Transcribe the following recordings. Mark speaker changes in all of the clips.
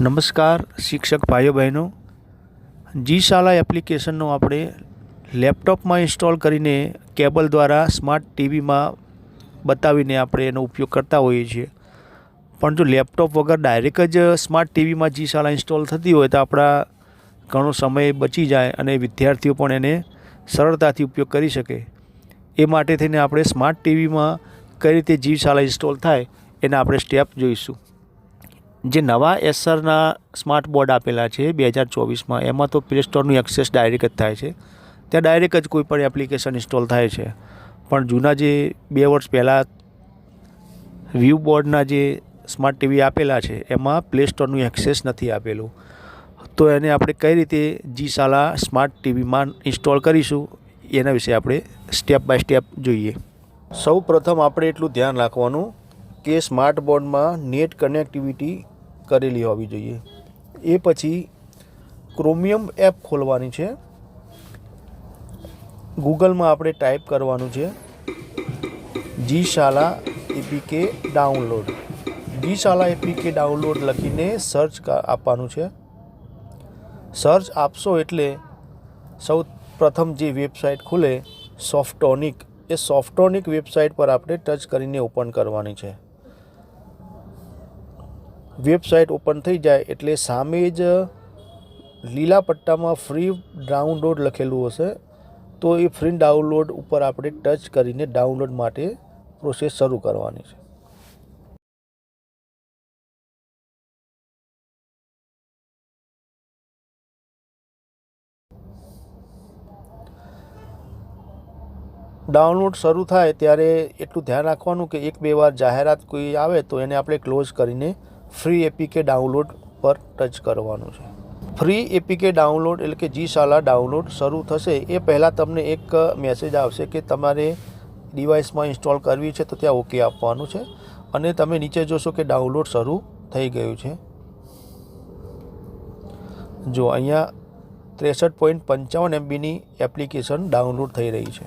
Speaker 1: નમસ્કાર, શિક્ષક ભાઈઓ બહેનો. જી શાલા એપ્લિકેશનનો આપણે લેપટોપમાં ઇન્સ્ટોલ કરીને કેબલ દ્વારા સ્માર્ટ ટીવીમાં બતાવીને આપણે એનો ઉપયોગ કરતા હોઈએ છીએ. પણ જો લેપટોપ વગર ડાયરેક્ટ જ સ્માર્ટ ટીવીમાં જી શાળા ઇન્સ્ટોલ થતી હોય તો આપણા ઘણો સમય બચી જાય અને વિદ્યાર્થીઓ પણ એને સરળતાથી ઉપયોગ કરી શકે. એ માટે થઈને આપણે સ્માર્ટ ટીવીમાં કઈ રીતે જી શાળા ઇન્સ્ટોલ થાય એના આપણે સ્ટેપ જોઈશું. જે નવા એસરના સ્માર્ટ બોર્ડ આપેલા છે બે હજાર ચોવીસમાં, એમાં તો પ્લે સ્ટોરનું એક્સેસ ડાયરેક્ટ જ થાય છે. ત્યાં ડાયરેક્ટ જ કોઈ પણ એપ્લિકેશન ઇન્સ્ટોલ થાય છે. પણ જૂના જે બે વર્ષ પહેલાં વ્યૂ બોર્ડના જે સ્માર્ટ ટીવી આપેલા છે, એમાં પ્લે સ્ટોરનું એક્સેસ નથી આપેલું. તો એને આપણે કઈ રીતે જી શાલા સ્માર્ટ ટીવીમાં ઇન્સ્ટોલ કરીશું, એના વિશે આપણે સ્ટેપ બાય સ્ટેપ જોઈએ. સૌ પ્રથમ આપણે એટલું ધ્યાન રાખવાનું કે સ્માર્ટ બોર્ડમાં નેટ કનેક્ટિવિટી કરેલી હોવી જોઈએ. એ પછી ક્રોમિયમ એપ ખોલવાની છે. ગૂગલમાં આપણે ટાઈપ કરવાનું છે. G Shala APK download. G Shala APK download લખીને સર્ચ આપવાનું છે. સર્ચ આપશો એટલે સૌ પ્રથમ જે વેબસાઇટ ખુલે, સોફ્ટોનિક. એ સોફ્ટોનિક વેબસાઇટ પર આપણે ટચ કરીને ઓપન કરવાની છે. વેબસાઇટ ઓપન થઈ જાય એટલે સામે જ લીલા પટ્ટામાં ફ્રી ડાઉનલોડ લખેલું હશે. તો એ ફ્રી ડાઉનલોડ ઉપર આપણે ટચ કરીને ડાઉનલોડ માટે પ્રોસેસ શરૂ કરવાની છે. ડાઉનલોડ શરૂ થાય ત્યારે એટલું ધ્યાન રાખવાનું કે એક બે વાર જાહેરાત કોઈ આવે તો એને આપણે ક્લોઝ કરીને ફ્રી એપીકે ડાઉનલોડ પર ટચ કરવાનું છે. ફ્રી એપીકે ડાઉનલોડ એટલે કે જી શાલા ડાઉનલોડ શરૂ થશે એ પહેલાં તમને એક મેસેજ આવશે કે તમારે ડિવાઇસમાં ઇન્સ્ટોલ કરવી છે તો ત્યાં ઓકે આપવાનું છે અને તમે નીચે જોશો કે ડાઉનલોડ શરૂ થઈ ગયું છે. જો અહીંયા ત્રેસઠ પોઈન્ટ પંચાવન એમબીની એપ્લિકેશન ડાઉનલોડ થઈ રહી છે.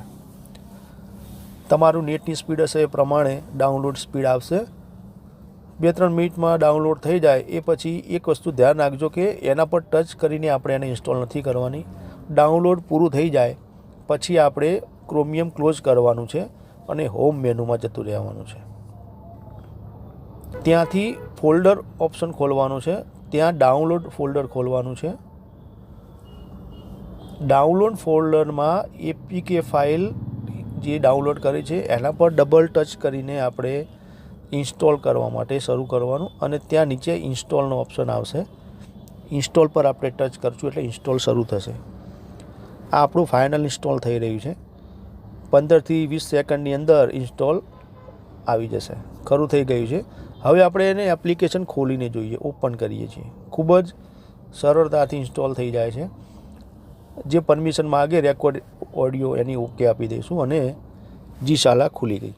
Speaker 1: તમારું નેટની સ્પીડ હશે એ પ્રમાણે ડાઉનલોડ સ્પીડ આવશે. બે ત્રણ મિનિટમાં ડાઉનલોડ થઈ જાય, એ પછી એક વસ્તુ ધ્યાન રાખજો કે એના પર ટચ કરીને આપણે એને ઇન્સ્ટોલ નથી કરવાની. ડાઉનલોડ પૂરું થઈ જાય, પછી આપણે ક્રોમિયમ ક્લોઝ કરવાનું છે અને હોમ મેનુમાં જતું રહેવાનું છે. ત્યાંથી ફોલ્ડર ઓપ્શન ખોલવાનું છે, ત્યાં ડાઉનલોડ ફોલ્ડર ખોલવાનું છે. ડાઉનલોડ ફોલ્ડરમાં એપીકે ફાઇલ જે ડાઉનલોડ કરી છે, એના પર ડબલ ટચ કરીને આપણે ઇન્સ્ટોલ કરવા માટે શરૂ કરવાનું અને ત્યાં નીચે ઇન્સ્ટોલનો ઓપ્શન આવશે. ઇન્સ્ટોલ પર આપણે ટચ કરશું એટલે ઇન્સ્ટોલ શરૂ થશે. આ આપણું ફાઇનલ ઇન્સ્ટોલ થઈ રહ્યું છે. પંદરથી વીસ સેકન્ડની અંદર ઇન્સ્ટોલ આવી જશે. ખરું થઈ ગયું છે. હવે આપણે એને એપ્લિકેશન ખોલીને જોઈએ, ઓપન કરીએ છીએ. ખૂબ જ સરળતાથી ઇન્સ્ટોલ થઈ જાય છે. જે પરમિશન માગે, રેકોર્ડ ઓડિયો એની ઓકે આપી દઈશું અને જી શાલા ખુલી ગઈ.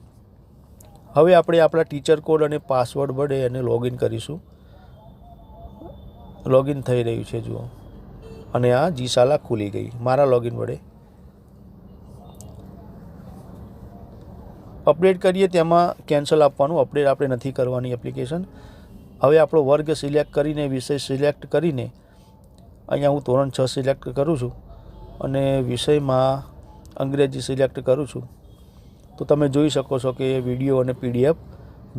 Speaker 1: હવે આપણે આપણા ટીચર કોડ અને પાસવર્ડ વડે એને લોગિન કરીશું. લોગિન થઈ રહ્યું છે, જુઓ. અને આ જી શાલા ખુલી ગઈ, મારા લોગિન વડે. અપડેટ કરીએ તેમાં કેન્સલ આપવાનું અપડેટ આપણે નથી કરવાની એપ્લિકેશન હવે આપણો વર્ગ સિલેક્ટ કરીને, વિષય સિલેક્ટ કરીને, અહીંયા હું ધોરણ છ સિલેક્ટ કરું છું. અને વિષયમાં અંગ્રેજી સિલેક્ટ કરું છું. તો તમે જોઈ શકો છો કે વીડિયો અને પીડીએફ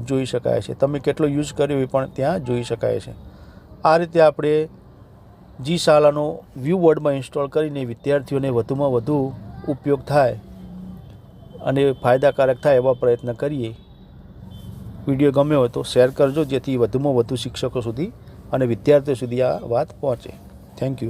Speaker 1: જોઈ શકાય છે. તમે કેટલો યુઝ કર્યો એ પણ ત્યાં જોઈ શકાય છે. આ રીતે આપણે જી શાલાનો વ્યૂ બોર્ડમાં ઇન્સ્ટોલ કરીને વિદ્યાર્થીઓને વધુમાં વધુ ઉપયોગ થાય અને ફાયદાકારક થાય એવા પ્રયત્ન કરીએ. વીડિયો ગમ્યો હોય તો શેર કરજો જેથી વધુમાં વધુ શિક્ષકો સુધી અને વિદ્યાર્થીઓ સુધી આ વાત પહોંચે. Thank you